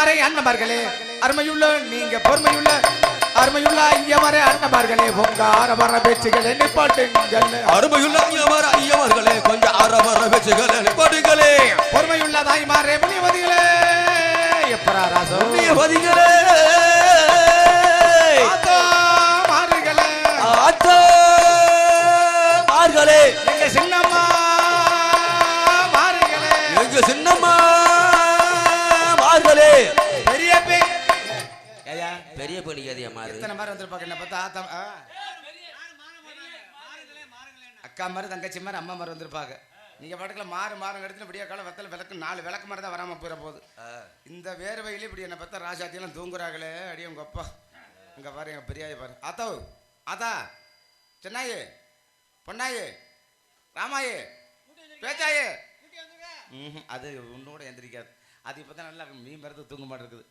ஐயமாரே அண்ணமார்களே அருமையுள்ள நீங்க பொறுமையுள்ள அருமையுள்ள ஐயமாரே அண்ணமார்களே உங்க ஆரவார பேச்சுகளை நிப்பாட்டுங்கள். அருமையுள்ள ஐயவர் ஐயவர்களே கொஞ்சம் அறவர வச்சுகளே நிப்பாட்டுகளே பொறுமையுள்ள தாய்மாரே முனிவதிகளே எப்பரா ராசோ? பதிகளே படிக்காதியா மாறு. எத்தனை மாதிரி வந்திருப்பாங்க என்ன பார்த்தா? ஆத்தா. அக்கா மாதிரி தங்கச்சி மாதிரி அம்மா மாதிரி வந்திருப்பாங்க. நீங்க பாட்டுக்குள்ள மாறு மாறு இடத்துல விடிய காலம் வெத்தல விளக்கு நாலு விளக்கு மாதிரி தான் வராம போயிட போகுது. இந்த வேர்வையில இப்படி என்ன பார்த்தா ராஜாத்தியெல்லாம் தூங்குறாங்களே அடி உங்க அப்பா. இங்க பாரு எங்க பெரியாய பாரு. ஆத்தோ ஆத்தா சென்னாயே பொன்னாயே ராமாயே பேச்சாயே. ம்ஹும். அது உன்னோட எந்திரிக்காது. அது இப்போ தான் நல்லா மீன் மருந்து தூங்க மாட்டேருக்குது.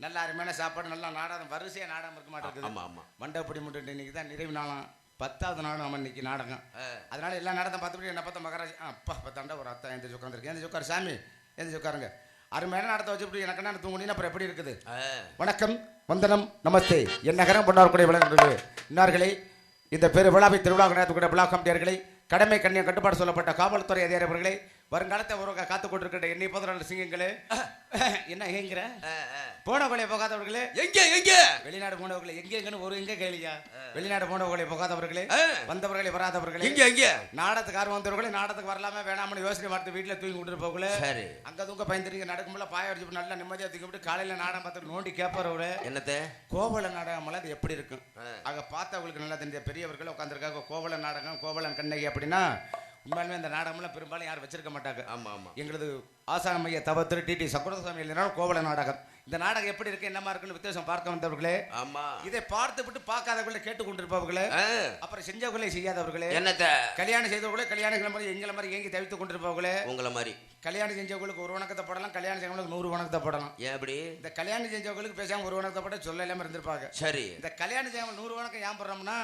நல்ல அருமையான சாப்பாடு நல்லா நாடகம் வரிசையாக நாடகம் இருக்க மாட்டேருக்குது ஆமா ஆமா. மண்டபப்படி மட்டும் இன்னைக்கு தான் நிறைவு நாளாம் பத்தாவது நாளும் அவன் இன்னைக்கு நாடகம். அதனால எல்லா நாடகம் பார்த்துட்டு என்ன பார்த்தா மகராஜ் அப்பா பத்தாண்டா ஒரு அத்தா எந்திரிச்சு உட்காந்துருக்கு எந்திரிச்சு உட்காரு சாமி எந்திரிச்சு உட்காருங்க. அருமையான நடத்த வச்சுட்டு எனக்கு என்ன தூங்குனீங்கன்னா அப்புறம் எப்படி இருக்குது? வணக்கம் வந்தனம் நமஸ்தே. என் நகரம் பொன்னார்குடைய விளங்குகிறது இன்னார்களே இந்த பெரு விழாவை திருவிழா நடத்தக்கூடிய விழா கமிட்டியர்களை கடமை கண்ணியம் கட்டுப்பாடு சொல்லப்பட்ட காவல்துறை அதிகாரிகளே வருங்காலத்தை உருவாக்க காத்துக் கொண்டிருக்கிற என்னை ரெண்டு சிங்கங்களே. என்ன ஏங்கிற? போனவர்களே போகாதவர்களே. எங்க எங்க? வெளிநாடு போனவர்களே எங்க எங்கன்னு ஒரு எங்க கேளியா? வெளிநாடு போனவர்களே போகாதவர்களே. வந்தவர்களே வராதவர்களே. எங்க எங்க? நாடகத்துக்கு ஆர்வம் வந்தவர்களே நாடகத்துக்கு வரலாமா வேணாம்னு யோசனை பார்த்து வீட்டுல தூங்கி விட்டு போகல சரி. அங்க தூங்க பயந்துருங்க நடக்கும்போது பாய அடிச்சு நல்லா நிம்மதியா தூக்கி விட்டு காலையில நாடகம் பார்த்து நோண்டி கேட்பாரவரு என்னத்த? கோவல நாடகம் அது எப்படி இருக்கும்? அங்க பார்த்தவங்களுக்கு நல்லா தெரிஞ்ச பெரியவர்கள் உட்காந்துருக்காங்க கோவல நாடகம் கோவலன் கண்ணகி அப்படின்னா உண்மையாலுமே இந்த நாடகம்லாம் பெரும்பாலும் யாரும் வச்சிருக்க மாட்டாங்க. ஆமா ஆமா. எங்களது ஆசான மைய தவத்திரு டிடி சக்குரசாமி இல்லைனாலும் கோவல நாடகம். இந்த நாடகம் எப்படி இருக்கு என்னமா இருக்குன்னு வித்தியாசம் பார்க்க வந்தவர்களே. ஆமா. இதை பார்த்து விட்டு பார்க்காதவர்களை கேட்டுக் கொண்டிருப்பவர்களே அப்புறம் செஞ்சவர்களே செய்யாதவர்களே. என்னத்த? கல்யாணம் செய்தவர்களே கல்யாணம் மாதிரி எங்களை மாதிரி ஏங்கி தவித்துக் கொண்டிருப்பவர்களே. உங்கள மாதிரி. கல்யாணம் செஞ்சவங்களுக்கு ஒரு வணக்கத்தை போடலாம் கல்யாணம் செஞ்சவங்களுக்கு நூறு வணக்கத்தை போடலாம். ஏன் அப்படி? இந்த கல்யாணம் செஞ்சவங்களுக்கு பேசாம ஒரு வணக்கத்தை போட சொல்ல இல்லாம இருந்திருப்பாங்க. சரி. இந்த கல்யாணம் செய்யாம நூறு வணக்கம் ஏன் போடுறோம்னா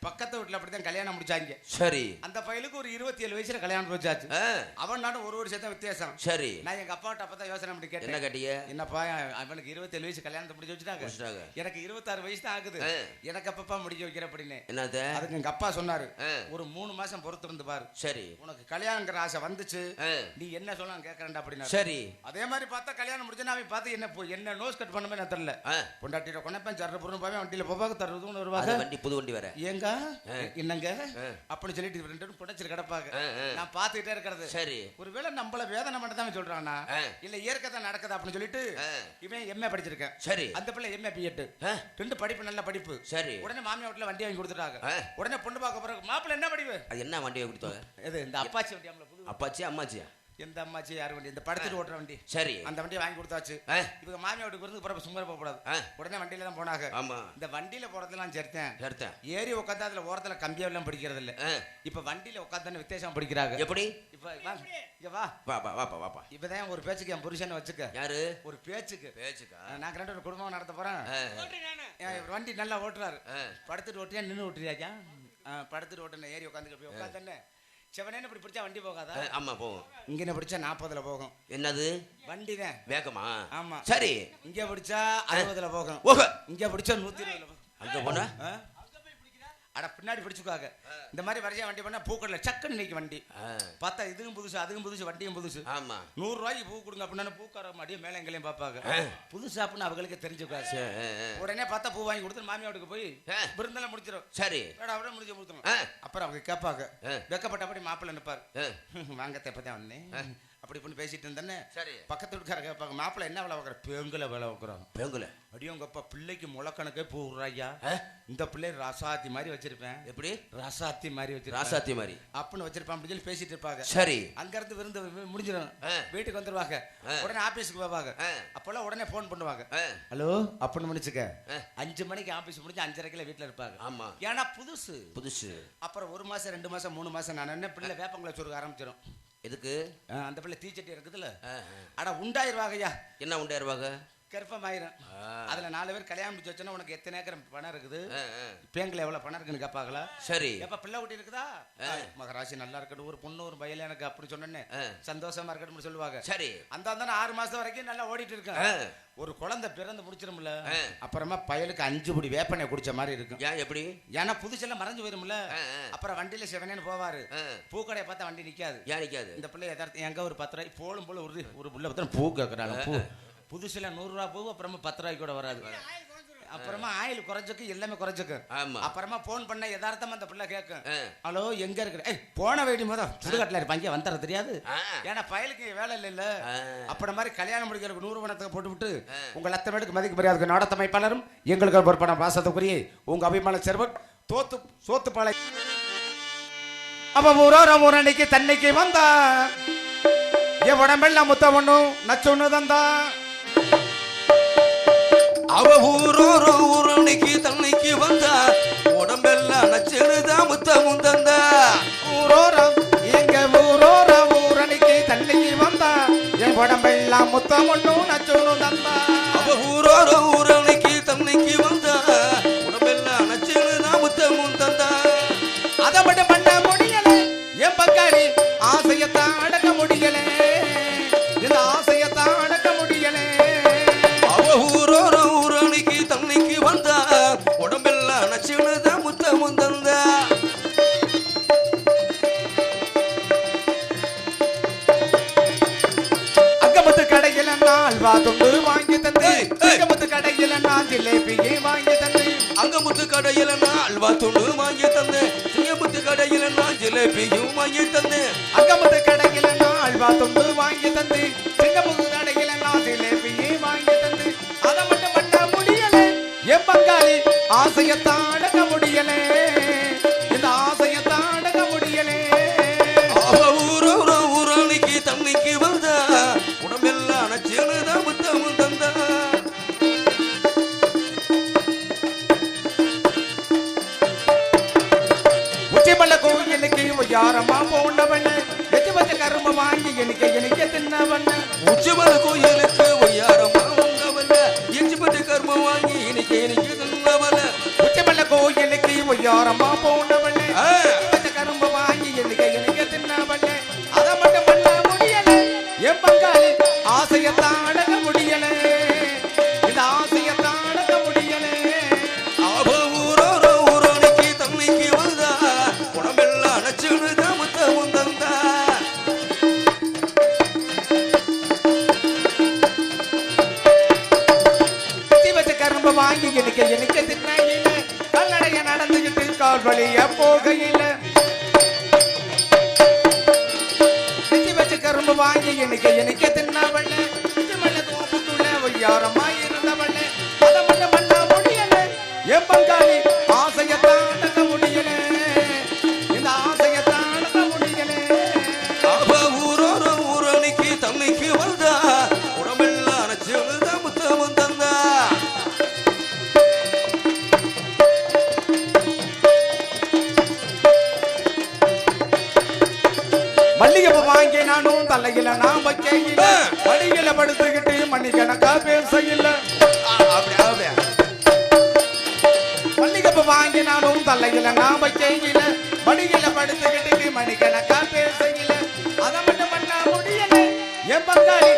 பக்கத்து வீட்டுல அப்படித்தான் கல்யாணம் முடிச்சாங்க. சரி. அந்த பையலுக்கு ஒரு இருபத்தி ஏழு வயசுல கல்யாணம் வச்சாச்சு ஆ, அவன் நானும் ஒரு வருஷம் வித்தியாசம். சரி. நான் எங்க அப்பாட்ட அப்பதான் யோசனை பண்ணி என்ன கேட்டேன் கேட்டீங்க? என்னப்பா அவனுக்கு இருபத்தேழு வயசு கல்யாணத்தை முடிச்சு வச்சுட்டாங்க. எனக்கு இருபத்தாறு வயசு தான் ஆகுது. எனக்கு அப்பப்பா முடிச்சு வைக்கிற அப்படின்னு. என்னத்த அதுக்கு எங்க அப்பா சொன்னாரு. ஒரு மூணு மாசம் பொறுத்து இருந்து பாரு. சரி. உனக்கு கல்யாணங்கிற ஆசை வந்துச்சு. நீ என்ன சொல்லலாம் கேட்கறேன்டா அப்படின்னா சரி. அதே மாதிரி பார்த்தா கல்யாணம் முடிச்சுன்னா அவன் பார்த்து என்ன என்ன நோஸ் கட் பண்ணுமே நான் தெரியல. ஆ, பொண்டாட்டியில கொண்டப்பேன் சர்ற பொருள் போவேன் வண்டியில போவாங்க தருவதுன்னு வருவாங்க. வண்டி புது வண்டி வேற. ஏங்க? என்னங்க. அப்படின்னு சொல்லிட்டு ரெண்டு புடைச்சிட்டு கிடப்பாங்க. நான் பார்த்துக்கிட்டே இருக்கிறது. சரி. ஒருவேளை நம்மள வேதனை மட்டும் தான் சொல்றானா. இல்ல இயற்கை தான் நடக்குது அப்படின்னு சொல்லிட்டு. இவன் எம்ஏ படிச்சிருக்கேன். சரி. அந்த பிள்ளை எம்ஏ பிஎட் ரெண்டு படிப்பு நல்ல படிப்பு. சரி. உடனே மாமியா வீட்டுல வண்டி வாங்கி கொடுத்துட்டாங்க. உடனே பொண்ணு பார்க்க போறாங்க மாப்பிள்ளை என்ன படிப்பு? அது என்ன வண்டியை கொடுத்தாங்க இது இந்த அப்பாச்சி வண்டி. அப்பாச்சி அம்மாச்சியா? எந்த அம்மாச்சி யார் வண்டி இந்த படத்துட்டு ஓட்டுற வண்டி. சரி. அந்த வண்டியை வாங்கி கொடுத்தாச்சு. இவங்க மாமியா வீட்டுக்கு வந்து பிறப்பு சும்மா போக கூடாது ஆ, உடனே வண்டியில தான் போனாங்க. ஆமா. இந்த வண்டியில போறதெல்லாம் சேர்த்தேன். சரிதான் ஏறி உட்காந்து அதுல ஓரத்துல கம்பியெல்லாம் பிடிக்கிறது இல்ல. இப்ப வண்டியில உட்காந்து வித்தியாசம் பிடிக்கிறாங்க. எப்படி? இப்ப இங்க வா. வாப்பா வாப்பா வாப்பா இப்பதான் ஒரு பேச்சுக்கு என் புருஷன் வச்சுக்க. யாரு? ஒரு பேச்சுக்கு. பேச்சுக்கா? நான் ரெண்டு ஒரு குடும்பம் நடத்த போறேன். வண்டி நல்லா ஓட்டுறாரு. ஆ. படுத்துட்டு ஓட்டியா நின்று ஓட்டுறியாக்கா? படுத்துட்டு ஓட்டுன ஏறி உட்காந்து போய் உட்காந்து செவனேன்னு இப்படி பிடிச்சா வண்டி போகாதா? ஆமா போவோம் இங்க என்ன பிடிச்சா நாற்பதுல போகும். என்னது? வண்டி தான் வேகமா? ஆமா. சரி. இங்க பிடிச்சா அறுபதுல போகும். இங்க பிடிச்சா நூத்தி இருபதுல போகும். அங்க போனா? ஆ? அட பின்னாடி பிடிச்சுக்காக இந்த மாதிரி வரிசையா வண்டி பண்ணா பூக்கடல சக்குன்னு நினைக்கு வண்டி. பார்த்தா இதுவும் புதுசு அதுவும் புதுசு வண்டியும் புதுசு. ஆமா. நூறு ரூபாய்க்கு பூ கொடுங்க அப்படின்னா பூக்கார மாடியும் மேலே எங்களையும் பார்ப்பாங்க. ஆ. புதுசாப்புன்னு அவங்களுக்கு ஆ. உடனே பார்த்தா பூ வாங்கி கொடுத்து மாமியா வீட்டுக்கு போய். விருந்தெல்லாம் முடிச்சிடும் சரி. அப்படியே முடிச்சு கொடுத்துரும் அப்புறம் அவங்க கேட்பாங்க. வெக்கப்பட்டபடி மாப்பிள்ளை நிற்பார். ஆ, வாங்க தெப்பதான் வந்தேன்? அப்படி இப்படின்னு பேசிட்டு இருந்தேன்னு சரி. பக்கத்து வீட்டுக்கார கேட்பாங்க மாப்பிள்ளை என்ன வேலை வைக்கிற பெங்கல வேலை வைக்கிறோம் பேங்குல? அப்படியே உங்க அப்பா பிள்ளைக்கு முளக்கணக்கே பூ விடுறாய்யா ஆ, இந்த பிள்ளை ரசாத்தி மாதிரி வச்சிருப்பேன். எப்படி? ரசாத்தி மாதிரி வச்சிருப்பேன். ராசாத்தி மாதிரி. அப்படின்னு வச்சிருப்பான் அப்படின்னு சொல்லி பேசிட்டு இருப்பாங்க. சரி. அங்க இருந்து விருந்து முடிஞ்சிடும். வீட்டுக்கு வந்துருவாங்க. உடனே ஆபீஸ்க்கு போவாங்க. அப்பெல்லாம் உடனே ஃபோன் பண்ணுவாங்க. ஹலோ அப்படின்னு முடிச்சுக்க. அஞ்சு மணிக்கு ஆபீஸ் முடிஞ்சு அஞ்சரைக்குள்ள வீட்டுல இருப்பாங்க. ஆமா. ஏன்னா புதுசு. புதுசு. அப்புறம் ஒரு மாசம் ரெண்டு மாசம் மூணு மாசம் நான் என்ன பிள்ளை வேப்பங்குள்ள சொருக ஆரம்பிச்சிடும் எதுக்கு? அந்த பிள்ளை தீச்சட்டி இருக்குதுல்ல. அட உண்டாயிருவாங்கய்யா. என்ன உண்டாயிருவாங்க? கர்ப்பமாயிரும். அதுல நாலு பேர் கல்யாணம் முடிச்சு வச்சோன்னா உனக்கு எத்தனை ஏக்கர் பணம் இருக்குது. பேங்க்ல எவ்வளவு பணம் இருக்குன்னு கேட்பாங்களா சரி. எப்ப பிள்ளை குட்டி இருக்குதா? மகராசி நல்லா இருக்கட்டும் ஒரு பொண்ணு ஒரு பையல எனக்கு அப்படி சொன்னேன்னு. சந்தோஷமா இருக்கட்டும்னு சொல்லுவாங்க. சரி. அந்த அந்த ஆறு மாசம் வரைக்கும் நல்லா ஓடிட்டு இருக்கேன். ஒரு குழந்தை பிறந்து முடிச்சிரும்ல. அப்புறமா பயலுக்கு அஞ்சு புடி வேப்பனை குடிச்ச மாதிரி இருக்கும். ஏன் எப்படி? ஏன்னா புதுசெல்லாம் மறைஞ்சு போயிரும்ல. அப்புறம் வண்டியில செவனேன்னு போவாரு. பூக்கடையை பார்த்தா வண்டி நிக்காது. ஏன் நிக்காது? இந்த பிள்ளை எதார்த்தம் எங்க ஒரு பத்து ரூபாய் போலும் போல ஒரு ஒரு புள்ள பத்திரம் பூ கேட்கறாங்க பூ. புதுசுல நூறு ரூபா பூ அப்புறமா பத்து ரூபாய்க்கு கூட வராது. அப்புறமா ஆயில் குறைஞ்சுக்கு எல்லாமே குறைஞ்சுக்கு. ஆமா. அப்புறமா போன் பண்ண யதார்த்தமா அந்த பிள்ளை கேட்கும். ஹலோ எங்க இருக்கிற? போன வேடி முத சுடுகாட்டில் இருப்பாங்க வந்துற தெரியாது. ஏன்னா பயலுக்கு வேலை இல்லைல்ல ஆ. அப்படி மாதிரி கல்யாணம் முடிக்கிறதுக்கு நூறு பணத்துக்கு போட்டு விட்டு உங்க லத்த மேடுக்கு மதிக்க மரியாதைக்கு நாடத்தமைப்பாளரும் எங்களுக்கு பொறுப்பான பாசத்துக்குரிய உங்க அபிமான செல்வன் தோத்து சோத்துப்பாளை. அவ ஊரோர ஊரணிக்கு தன்னைக்கு வந்தா. என் உடம்பெல்லாம் முத்த ஒண்ணும் நச்சொன்னு தந்தா. அவ ஊரோரோ ஊரணிக்கு தன்னைக்கு வந்தா உடம்பெல்லாம் நச்செழுதா முத்தமும் தந்தா. ஊரோரம் எங்க ஊரோர ஊரணிக்கு தன்னைக்கு வந்தா என் உடம்பெல்லாம் முத்த நச்சுணும் வாங்கி தந்து. அங்கமத்து கடையில் நான் அல்வா துண்டு வாங்கி தந்து. சிங்கமுத்து கடையில் நான் ஜிலேபியை வாங்கி தந்து. அதை மட்டும் பண்ண முடியல. என் பங்காளி ஆசையத்தான் அடக்க முடியலே. உச்சிமல்ல கோயிலுக்கு யாரமா போனவன எச்சு வச்ச கரும்பு வாங்கி எனக்கு எனக்கு தின்னவன. உச்சிமல கோயிலுக்கு ஒய்யாரமா வந்தவல்ல எஞ்சிப்பட்டு கர்மம் வாங்கி இன்னைக்கு இன்னைக்கு தின்னவல உச்சிமல்ல கோயிலுக்கு யாரமா போனவன கரும்பு வாங்கி எனக்கு எனக்கு தின்னையில கல்லடைய நடந்துகிட்டு கால் வழிய போகையில குத்தி வச்ச கரும்பு வாங்கி எனக்கு எனக்கு தின்னவள்ள குச்சிமல்ல தோப்புக்குள்ள அதை மட்டும் பண்ண முடியல. என் பங்காளி மல்லிகைப்பூ வாங்கி நானும் தலையில நான் வைக்கையில மடியில படுத்துக்கிட்டு மணிக்கணக்கா பேசையில ஆ, அப்படியா அப்படியா. மல்லிகைப்பூ வாங்கி நானும் தலையில நான் வைக்கையில மடியில படுத்துக்கிட்டு மணிக்கணக்கா பேசையில அதை மட்டும் பண்ண முடியல. என் பங்காளி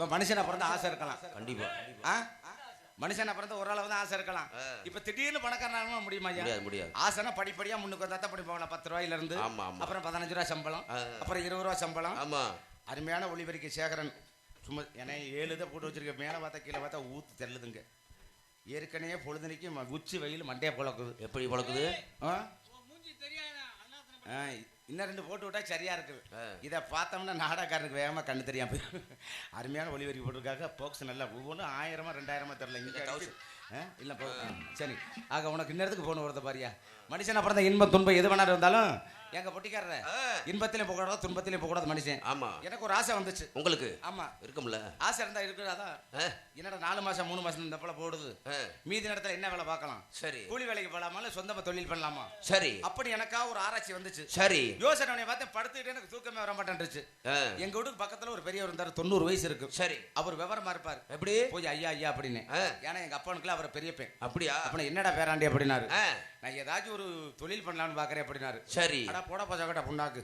இப்ப மனுஷனை பிறந்த ஆசை இருக்கலாம். கண்டிப்பா. ஆ? மனுஷனை பிறந்த ஒரு அளவு தான் ஆசை இருக்கலாம். இப்ப திடீர்னு பணக்காரனாக முடியுமா முடியாது முடியாது. ஆசைனா படிப்படியா முன்னுக்கு வந்தா தான் படிப்பாங்களா? பத்து ரூபாயில இருந்து. அப்புறம் பதினஞ்சு ரூபா சம்பளம். அப்புறம் இருபது ரூபா சம்பளம். ஆமா. அருமையான ஒளிபெருக்கி சேகரன். சும்மா ஏன்னா ஏழு இதை போட்டு வச்சிருக்க. மேலே பார்த்தா கீழே பார்த்தா ஊத்து தெல்லுதுங்க. ஏற்கனவே பொழுதுனைக்கு உச்சி வெயில் மண்டையை புழக்குது. எப்படி பழக்குது? ஆ? இன்னும் ரெண்டு போட்டு விட்டா சரியா இருக்குது இதை பார்த்தோம்னா நாடகாரனுக்கு வேகமா கண்ணு தெரியாம. அருமையான ஒளிபெருக்கி போட்டிருக்காங்க. போக்ஸ் நல்லா ஒவ்வொன்றும் ஆயிரமா ரெண்டாயிரமா தெரியல. இங்கே இல்லை சரி. ஆக உனக்கு இன்னத்துக்கு போன வருது பாரியா? மனுஷன் அப்புறம் தான் இன்பம் துன்பம் எது வேணாலும் இருந்தாலும் எங்க பொட்டிக்காரர. இன்பத்திலையும் போகக்கூடாது துன்பத்திலையும் போகக்கூடாது மனுஷன். ஆமா. எனக்கு ஒரு ஆசை வந்துச்சு. உங்களுக்கு? ஆமா. இருக்கும்ல. ஆசை இருந்தா இருக்குது அதான். என்னடா நாலு மாசம் மூணு மாசம் இந்த போல போடுது? மீதி நேரத்துல என்ன வேலை பார்க்கலாம்? சரி. கூலி வேலைக்கு போலாமா இல்ல சொந்தமா தொழில் பண்ணலாமா? சரி. அப்படி எனக்கா ஒரு ஆராய்ச்சி வந்துச்சு. சரி. யோசனை பார்த்து படுத்துக்கிட்டே எனக்கு தூக்கமே வர மாட்டேன்ருச்சு எங்க வீட்டுக்கு பக்கத்துல ஒரு பெரியவர் இருந்தாரு தொண்ணூறு வயசு இருக்கு. சரி. அவர் விவரமா இருப்பார். எப்படி? போய் ஐயா ஐயா அப்படின்னு. ஏன்னா எங்க அப்பனுக்குலாம் அவரை பெரியப்பேன் அப்படியா? அப்ப என்னடா பேராண்டி அப்படின்னாரு. நான் ஏதாச்சும் ஒரு தொழில் பண்ணலாம்னு பாக்குறேன் அப்படின்னாரு. சரி. அடா போட பசங்கட்ட புண்ணாக்கு.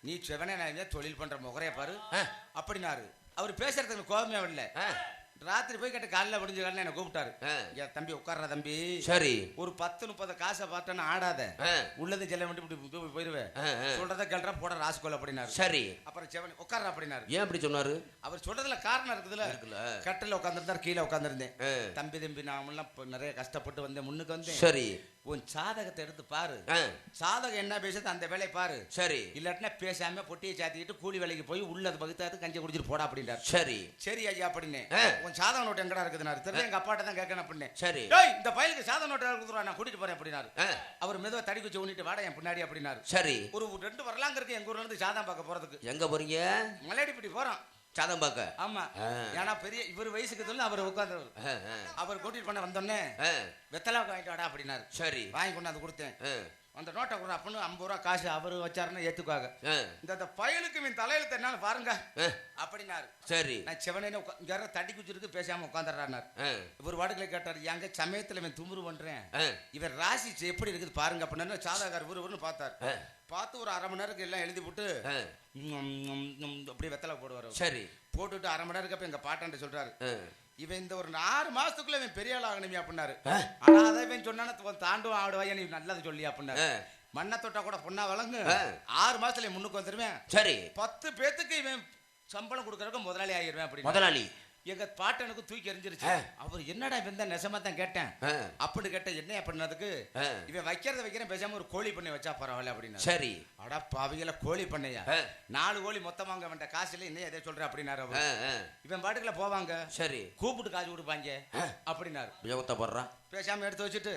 நீ செவனே நான் தொழில் பண்ற முகரைய பாரு. ஆ, அப்படின்னாரு. அவர் பேசுறதுக்கு கோபமே வரல. ராத்திரி போய் கேட்ட காலைல முடிஞ்ச காலையில என்ன கூப்பிட்டாரு. ஏன் தம்பி உட்கார்ற தம்பி. சரி. ஒரு பத்து முப்பது காசை பார்த்தேன்னு ஆடாத. உள்ளது ஜெல்ல விட்டு இப்படி போயிருவேன். சொல்றத கேள்றா போட ராசுகோல் அப்படின்னாரு. சரி. அப்புறம் செவன் உட்கார்ற அப்படின்னாரு. ஏன் அப்படி சொன்னாரு? அவர் சொல்றதுல காரணம் இருக்குதுல்ல இருக்குல்ல. கட்டில உட்காந்துருந்தார் கீழே உட்காந்துருந்தேன் தம்பி தம்பி நாமெல்லாம் நிறைய கஷ்டப்பட்டு வந்தேன் முன்னுக்கு வந்தேன். சரி. உன் சாதகத்தை எடுத்து பாரு. சாதகம் என்ன பேசுது அந்த வேலையை பாரு. சரி. இல்லாட்டினா பேசாம பொட்டியை சாத்திக்கிட்டு கூலி வேலைக்கு போய் உள்ளது பகுத்தாது கஞ்சி குடிச்சிட்டு போடா அப்படின்றார். சரி. சரி ஐயா அப்படின்னு. உன் சாதக நோட்டு எங்கடா இருக்குதுனாரு தெரியல எங்க அப்பாட்ட தான் கேட்கணும் அப்படின்னு. சரி. இந்த பயலுக்கு சாதக நோட்டு கொடுத்துருவா? நான் கூட்டிட்டு போறேன் அப்படின்னாரு. அவர் மெதுவா தடி குச்சி ஊனிட்டு வாடா என் பின்னாடி அப்படின்னாரு. சரி. ஒரு ரெண்டு வரலாங்க இருக்கு எங்க ஊர்ல இருந்து சாதம் பார்க்க போறதுக்கு. எங்க போறீங்க? மலையடிப்பட்டி போறோம். சாதம் பார்க்க? ஆமா. ஏன்னா பெரிய இவர் வயசுக்கு சொல்லி அவர் உட்கார்ந்தவர். அவர் கூட்டிட்டு பண்ண வந்தோடனே ஆ, வெத்தலை வாங்கிட்டு வாடா அப்படின்னாரு. சரி. வாங்கி கொண்டாந்து கொடுத்தேன். அந்த நோட்டை கூட அப்படின்னு ஐம்பது ரூபா காசு அவர் வச்சாருன்னு ஏத்துக்குவாங்க. இந்த பயலுக்கு மீன் தலையில தென்னாலும் பாருங்க. அப்படின்னாரு. சரி. நான் செவனே இங்க யாரோ தட்டி குச்சிருக்கு பேசாம உட்காந்துறாரு இவர் வாடுகளை கேட்டார் எங்க சமயத்துல இவன் துமுறு பண்றேன்? இவர் ராசி எப்படி இருக்குது பாருங்க அப்படின்னு சாதகார் விறுவிறுன்னு பார்த்தார். ஆ, பார்த்து ஒரு அரை மணி நேரத்துக்கு எல்லாம் எழுதி போட்டு அப்படியே வெத்தலை போடுவார். சரி. போட்டுட்டு அரை மணி நேரத்துக்கு அப்ப எங்க பாட்டான்ட்டு சொல்றாரு. இவன் இந்த ஒரு ஆறு மாசத்துக்குள்ள இவன் பெரிய ஆள் ஆகணுமே அப்படின்னாரு. ஆனா அதை இவன் சொன்னா தாண்டுவான் ஆடுவாயா நீ நல்லது சொல்லி அப்படின்னாரு. மண்ணை தொட்டா கூட பொண்ணா வழங்கு. ஆறு மாசத்துல முன்னுக்கு வந்துருவேன். சரி. பத்து பேத்துக்கு இவன் சம்பளம் கொடுக்கறதுக்கு முதலாளி ஆகிருவேன் அப்படின்னு முதலாளி. எங்க பாட்டனுக்கு தூக்கி எறிஞ்சிருச்சு. அவர் என்னடா இவன் நெசமா தான் கேட்டேன்? ஆ, அப்படி கேட்ட என்ன பண்ணதுக்கு இவன் வைக்கிறத வைக்கிறேன் பேசாம ஒரு கோழி பண்ணை வச்சா பரவாயில்ல அப்படின்னு. சரி. அடா பாவிகள கோழி பண்ணையா? நாலு கோழி மொத்தமா அங்க அவன்கிட்ட காசு இல்லை என்ன எதை சொல்ற அப்படின்னாரு இவன் பாட்டுக்குள்ள போவாங்க. சரி. கூப்பிட்டு காசு கொடுப்பாங்க அப்படின்னாரு. விஜயகுத்த போடுறான் பேசாம எடுத்து வச்சுட்டு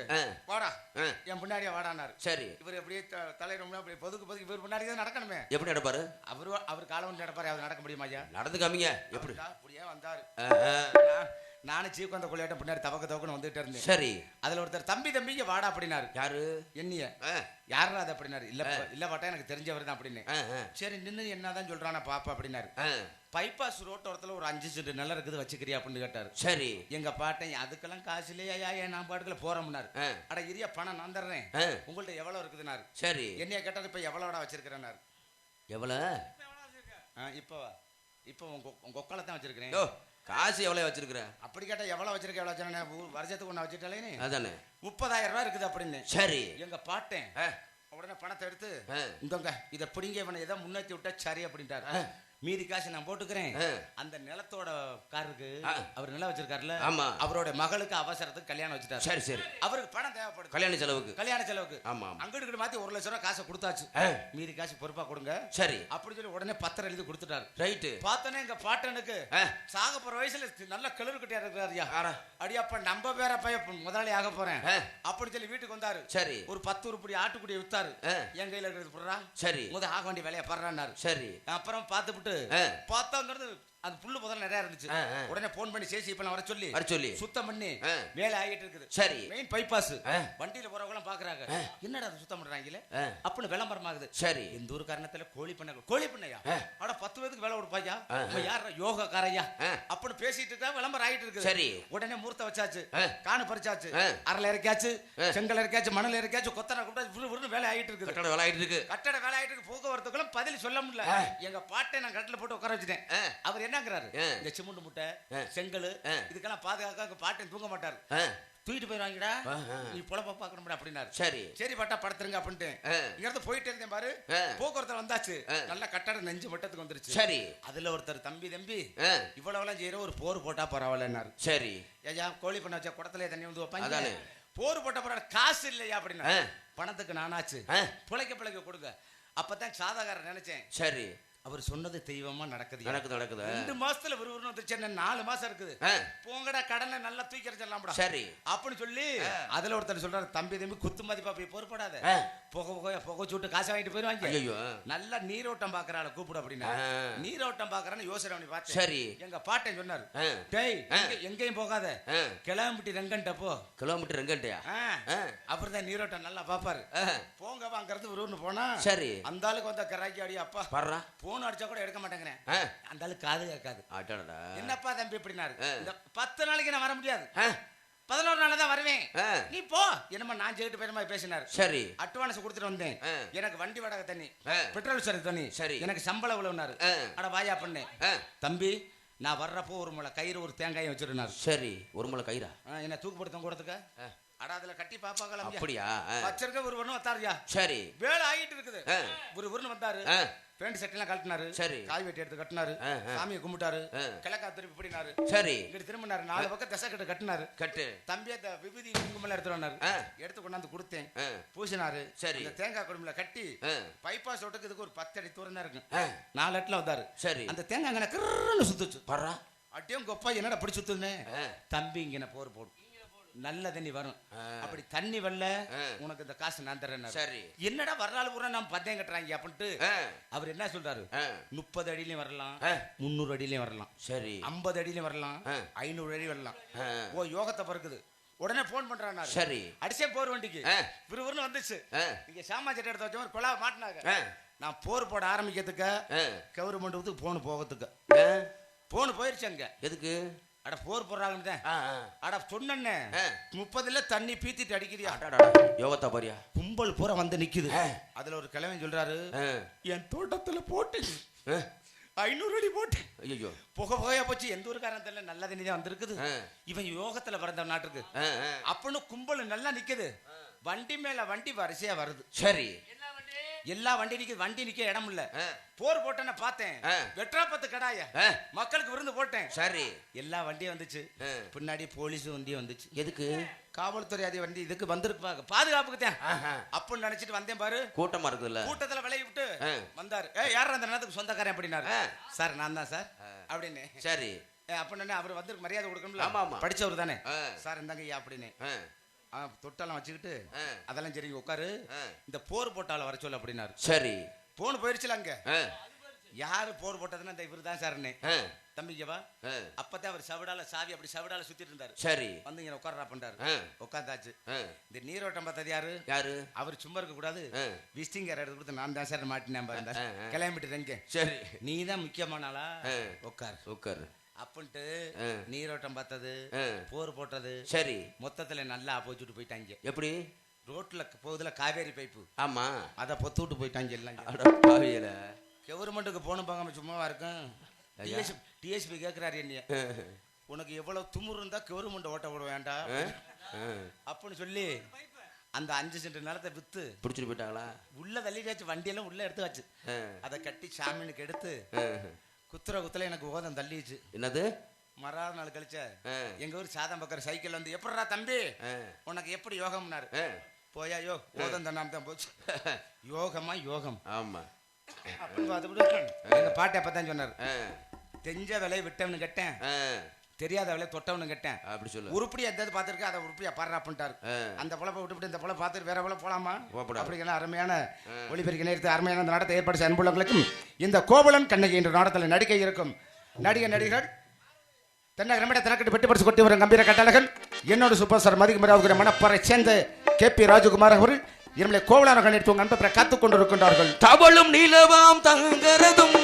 வாடா என் பின்னாடியே வாடானாரு சரி. இவர் அப்படியே த- தலையில முன்னாடி அப்படியே பொதுக்கு பொதுக்கு இவர் முன்னாடி தான் நடக்கணுமே. எப்படி நடப்பாரு? அவரு அவர் காலம் நடப்பாரு அவர் நடக்க முடியுமா ஐயா? நடந்து காமிங்க எப்படி அப்படியே வந்தாரு. நானும் சீக்கு அந்த கொள்ளையாட்ட பின்னாடி தவக்க தவக்கன்னு வந்துட்டு இருந்தேன். சரி. அதுல ஒருத்தர் தம்பி தம்பிங்க வாடா அப்படின்னாரு. யாரு? என்னைய. யாரா அது அப்படின்னாரு. இல்ல இல்ல பாட்டா எனக்கு தெரிஞ்சவர் தான் அப்படின்னு. சரி நின்னு என்னதான் சொல்றானா பாப்பா அப்படின்னாரு. பைபாஸ் ரோட்டோரத்துல ஒரு அஞ்சு சென்ட் நிலம் இருக்குது வச்சுக்கிறியா அப்படின்னு கேட்டாரு. சரி. எங்க பாட்டன் அதுக்கெல்லாம் காசு இல்லையா ஏன் நான் பாட்டுக்குள்ள போறோம்னாரு அட இரியா பணம் நான் தர்றேன். உங்கள்ட்ட எவ்வளவு இருக்குதுனாரு சரி. என்னைய கேட்டாரு இப்ப எவ்வளோடா வச்சிருக்கிறேன்னாரு? எவ்வளவு? ஆ, இப்போ இப்போ உங்க ஒக்கால தான் வச்சிருக்கிறேன். காசு எவ்வளவு வச்சிருக்கிற? அப்படி கேட்டா எவ்வளவு வச்சிருக்க எவ்வளவு வச்சிருக்கேன் வருஷத்துக்கு ஒண்ணு வச்சுட்டாலே அதானே. முப்பதாயிரம் ரூபாய் இருக்குது அப்படின்னு. சரி. எங்க பாட்டேன். உடனே பணத்தை எடுத்து இந்தங்க இதை பிடிங்க இவனை ஏதோ முன்னேற்றி விட்டா சரி அப்படின்ட்டாரு. மீதி காசு நான் போட்டுக்கிறேன். அந்த நிலத்தோட காருக்கு. அவர் நிலம் வச்சிருக்காருல்ல? ஆமா. அவரோட மகளுக்கு அவசரத்துக்கு கல்யாணம் வச்சுட்டாரு. சரி சரி. அவருக்கு பணம் தேவைப்படுது. கல்யாண செலவுக்கு. கல்யாண செலவுக்கு. ஆமா. அங்கிட்டு மாத்தி ஒரு லட்சம் ரூபாய் காசை கொடுத்தாச்சு. மீதி காசு பொறுப்பா கொடுங்க. சரி. அப்படி சொல்லி உடனே பத்திரம் எழுதி கொடுத்துட்டாரு. ரைட்டு. பார்த்தோன்னே எங்க பாட்டனுக்கு சாக போற வயசுல நல்ல கிளறு கட்டியா இருக்கிறாரியா. ஆறா. அடியாப்ப நம்ம பேர பைய முதலாளி ஆக போறேன். அப்படி சொல்லி வீட்டுக்கு வந்தாரு. சரி. ஒரு பத்து உருப்படி ஆட்டுக்குடியை வித்தாரு. என் கையில இருக்கிறது போடுறா. சரி. முத ஆக வேண்டிய வேலையை படுறான்னாரு. சரி. அப்புறம் பார்த்துவிட்டு ஆ, பார்த்தாங்கிறது அந்த புல்லு முதல்ல நிறைய இருந்துச்சு. உடனே போன் பண்ணி சேசி இப்ப வர சொல்லி வர சொல்லி. சுத்தம் பண்ணி வேலை ஆகிட்டு இருக்குது. சரி. மெயின் பைபாஸ் வண்டியில போறவங்க பாக்குறாங்க. ஆ. என்னடா அது சுத்தம் பண்றாங்களே ஆ, அப்படின்னு விளம்பரம் ஆகுது சரி. இந்த ஊர் காரணத்துல கோழி பண்ண கோழி பண்ணையா? ஆ. ஆனா பத்து பேருக்கு வேலை கொடுப்பாயா? யார் யோகா காரையா ஆ, அப்படின்னு பேசிட்டு இருக்கா விளம்பரம் ஆகிட்டு இருக்குது. சரி. உடனே மூர்த்த வச்சாச்சு. காணு பறிச்சாச்சு. அரல இறக்காச்சு. செங்கல் இறக்காச்சு மணல் இறக்காச்சு கொத்தனை கூப்பிட்டா விறுன்னு வேலை ஆகிட்டு இருக்குது. கட்டட வேலை ஆயிட்டு இருக்கு. கட்டட வேலை ஆகிட்டு இருக்கு. போக்குவரத்துக்குள்ள பதில் சொல்ல முடியல. எங்க பாட்டை நான் கட்டில போட்டு உட்கார வச்சுட்டேன். அவர் என்னங்கிறாரு. இந்த சிமெண்ட் முட்டை. செங்கல். இதுக்கெல்லாம் பாதுகாக்க பாட்டன் தூங்க மாட்டாரு. தூக்கிட்டு போயிடுவாங்கடா. நீ பொழப்ப பாக்கணும் அப்படின்னாரு. சரி. சரி பாட்டா படுத்துருங்க அப்படின்ட்டு. இங்க இருந்து போயிட்டு இருந்தேன் பாரு. ஆ, போக்குவரத்துல வந்தாச்சு. நல்ல கட்டடம் நெஞ்சு மட்டத்துக்கு வந்துருச்சு. சரி. அதுல ஒருத்தர் தம்பி தம்பி ஆ, இவ்வளவுலாம் செய்யற ஒரு போர் போட்டா பரவாயில்லன்னாரு. சரி. ஐயா கோழி பண்ண வச்சா குடத்துல தண்ணி வந்து வைப்பாங்க. போர் போட்ட பரவாயில்ல காசு இல்லையா அப்படின்னா பணத்துக்கு நானாச்சு பிழைக்க பிழைக்க கொடுங்க. அப்பதான் சாதகாரன் நினைச்சேன். சரி. அவர் சொன்னது தெய்வமா நடக்குது. நடக்குது நடக்குது. ரெண்டு மாசத்துல விறுவிறுன்னு வந்துருச்சு என்ன நாலு மாசம் இருக்குது. போங்கடா கடனை நல்லா தூக்கி எறிஞ்சிடலாம்டா. சரி. அப்படின்னு சொல்லி அதுல ஒருத்தர் சொல்றாரு தம்பி தம்பி குத்து மதிப்பா போய் பொறுப்படாத. புகை புகை புகை சூட்டு காசு வாங்கிட்டு போயிருவாங்க ஐயோ நல்லா நீரோட்டம் பாக்குற ஆளை கூப்பிடு அப்படின்னா. நீரோட்டம் பாக்குறான்னு யோசனை பண்ணி பார்த்தேன். சரி. எங்க பாட்டன் சொன்னாரு டேய் எங்க- எங்கேயும் போகாத. கிளம்பிட்டு ரெங்கன்ட்ட போ. கிலோமீட்டர். ஆ, அப்புறம் தான் நீரோட்டம் நல்லா பாப்பாரு போங்க வாங்கறது விரும்பு போனா சரி. அந்த ஆளுக்கு வந்த கராக்கி அடி அப்பா வர்றா போன் அடிச்சா கூட எடுக்க மாட்டேங்கிறேன். அந்த ஆளுக்கு காது கேட்காது. என்னப்பா தம்பி எப்படினாரு ஆ. இந்த பத்து நாளைக்கு நான் வர முடியாது. பதினோரு நாள் தான் வருவேன். நீ போ. என்னமா நான் ஜெயிட்டு பேருமா பேசினாரு? சரி. அட்வான்ஸ் கொடுத்துட்டு வந்தேன். எனக்கு வண்டி வாடகை தண்ணி. பெட்ரோல் சரி தண்ணி சரி. எனக்கு சம்பளம் ஆ. அட வாயா பண்ணேன் தம்பி நான் வர்றப்போ ஒரு முளை கயிறு ஒரு தேங்காயும் வச்சிருந்தாரு. சரி. ஒரு முளை கயிறா? என்ன தூக்குப்படுத்தம் கூடத்துக்க ஆ, அட அதுல கட்டி பாப்பாக்கலாம் அப்படியா? வச்சிருக்க ஒரு ஒண்ணு வந்தாருயா சரி. வேலை ஆகிட்டு இருக்குது. ஒரு ஒண்ணு வந்தாரு. பேண்ட் சட்டை எல்லாம் கழட்டினாரு. சரி. காய் வெட்டி எடுத்து கட்டினாரு. சாமியை கும்பிட்டாரு. கிழக்கா திருப்பி பிடினாரு. சரி. இங்கிட்டு திரும்பினாரு. நாலு பக்கம் தசை கட்டு கட்டினாரு. கட்டு. தம்பி அந்த விபூதி குங்குமம் எடுத்து வந்தாரு. எடுத்து கொண்டாந்து கொடுத்தேன். பூசினாரு. சரி. இந்த தேங்காய் குடும்பல கட்டி பைபாஸ் இதுக்கு ஒரு பத்து அடி தூரம் தான் இருக்கு. நாலு இடத்துல வந்தாரு. சரி. அந்த தேங்காய் அங்கே கிருன்னு சுத்துச்சு. வர்றா அட்டியும் கொப்பா என்னடா பிடி சுத்துனே ஆ, தம்பி இங்கே போர் போடும். நல்ல தண்ணி வரும். அப்படி தண்ணி வரல. உனக்கு இந்த காசு நான் தரேன் சரி. என்னடா வரலாறு பூரா நம்ம பந்தயம் கட்டுறாங்க அப்படின்ட்டு அவர் என்ன சொல்றாரு? முப்பது அடியிலையும் வரலாம் முந்நூறு அடியிலையும் வரலாம் சரி. ஐம்பது அடியிலையும் வரலாம். ஐநூறு அடி வரலாம். ஓ யோகத்தை பறக்குது. உடனே போன் பண்றான் சரி. அடிச்சே போர் வண்டிக்கு. விறுவிறுன்னு வந்துச்சு. இங்க சாமா சட்டை எடுத்து வச்சவங்க கொலா மாட்டினாங்க. நான் போர் போட ஆரம்பிக்கிறதுக்கு கவர்மெண்ட்டுக்கு போன் போகிறதுக்கு. போன் போயிருச்சு அங்க. எதுக்கு? அட போர் போடுறாங்கன்னு அட சொன்னே. முப்பதுல தண்ணி பீத்திட்டு அடிக்கிறியா? யோகத்தா பாரியா கும்பல் பூரா வந்து நிக்குது. அதுல ஒரு கிழவன் சொல்றாரு என் தோட்டத்துல போட்டு ஐநூறு அடி போட்டு ஐயோ புகை புகையா போச்சு. எந்த ஊருக்காரன் தெரியல நல்ல தண்ணி தான் வந்திருக்குது. இவன் யோகத்துல பிறந்த நாட்டுக்கு. அப்படின்னு கும்பல் நல்லா நிக்குது. வண்டி மேல வண்டி வரிசையா வருது. சரி. எல்லா வண்டி நிக்குது வண்டி நிக்க இடம் இல்ல. போர் போட்டேன்னு பார்த்தேன். ஆ. வெற்றா பத்து கடாய மக்களுக்கு விருந்து போட்டேன். சரி. எல்லா வண்டியும் வந்துச்சு. பின்னாடி போலீஸ் வண்டியும் வந்துச்சு. எதுக்கு? காவல்துறை அதிகாரி வண்டி இதுக்கு வந்திருக்கு பாதுகாப்புக்கு தான் அப்படின்னு நினைச்சிட்டு வந்தேன் பாரு. கூட்டமா இருக்குதுல்ல? கூட்டத்துல விளைய விட்டு. வந்தாரு. ஏ யார் அந்த நேரத்துக்கு சொந்தக்காரன்? அப்படின்னாரு. சார் நான் தான் சார். அப்படின்னு. சரி. அப்படின்னு அவர் வந்து மரியாதை கொடுக்கணும்ல. ஆமா, ஆமா. படிச்சவர் தானே. சார் இந்தாங்க ஐயா அப்படின்னு தொட்டெல்லாம் வச்சுக்கிட்டு அதெல்லாம் சரி உட்காரு. இந்த போர் போட்டால வர சொல்ல அப்படின்னாரு. சரி. போன் போயிருச்சுல அங்க. யாரு போர் போட்டதுன்னா இந்த இவரு தான் சார்னே. தம்பிங்கவா அப்பதான் அவர் சவடால சாவி அப்படி சவடால சுத்திட்டு இருந்தாரு. சரி. வந்து இங்க உட்காரா பண்றாரு. உட்காந்தாச்சு இந்த நீரோட்டம் பார்த்தது யாரு? யாரு? அவர் சும்மா இருக்க கூடாது. கார்டு எடுத்து கொடுத்து நான் தான் சார் மாட்டினேன் பாருங்க. கிளம்பிட்டு சரி. நீ தான் முக்கியமான ஆளா. உட்கார். உட்காரு. அப்படின்ட்டு. நீரோட்டம் பார்த்தது போர் போட்டது. சரி. மொத்தத்துல நல்லா போச்சுட்டு போயிட்டாங்க. எப்படி? ரோட்ல போகுதுல காவேரி பைப்பு. ஆமா. அதை பொத்து விட்டு போயிட்டாங்க எல்லாம். கவர்மெண்ட்டுக்கு போன பாங்க சும்மாவா இருக்கும். டிஎஸ்பி கேட்கிறாரு என்னைய. உனக்கு எவ்வளவு துமுறு இருந்தா கவர்மெண்ட் ஓட்ட விட வேண்டாம். அப்படின்னு சொல்லி அந்த அஞ்சு சென்ட் நிலத்தை வித்து பிடிச்சிட்டு போயிட்டாங்களா? உள்ள தள்ளிட்டாச்சு வண்டியெல்லாம் உள்ள எடுத்து வச்சு அதை கட்டி சாமினுக்கு எடுத்து. குத்துற குத்துல எனக்கு ஓதம் தள்ளிச்சு என்னது? மறாவது நாள் கழிச்ச எங்க ஊர் சாதம் பக்கர் சைக்கிள் வந்து எப்படிடா தம்பி? உனக்கு எப்படி யோகம்னாரு. போயா யோ ஓதம் தண்ணாம தான் போச்சு. யோகமா யோகம். ஆமா. அப்படின்னு பார்த்துட்டு எங்க பாட்டி அப்பதான் சொன்னார் ஆ, தெரிஞ்ச விலையை விட்டவனு கேட்டேன். ஆ, தெரியாத விலையை தொட்டவனு கேட்டேன். அப்படி சொல்லு. உருப்படியா எந்த பார்த்துருக்க அதை உருப்படியா பாடுறா பண்ணிட்டாரு. ஆ, அந்த பொழப்பை விட்டுவிட்டு இந்த பொழை பார்த்துட்டு வேற பொழை போலாமா. அப்படிங்கிற அருமையான ஒளிபெருக்கி நேரத்து அருமையான இந்த நாடத்தை ஏற்பாடு செய்ய அன்புள்ளவர்களுக்கும் இந்த கோவலன் கண்ணகி என்ற நாடத்தில் நடிக்க இருக்கும். நடிகை நடிகர்கள் தென்னகரமிட தனக்கட்டு பெட்டு பரிசு கொட்டி வரும் கம்பீர கட்டழகன் என்னோட சூப்பர் ஸ்டார் மதிக்குமராவுகிற மணப்பறை சேர்ந்த கே பி ராஜகுமார் அவர்கள் இருமலை கோவலான கண்ணிட்டு உங்க அன்பை காத்துக் கொண்டிருக்கின்றார்கள் தவளும் நிலவாம் தங்கரதும்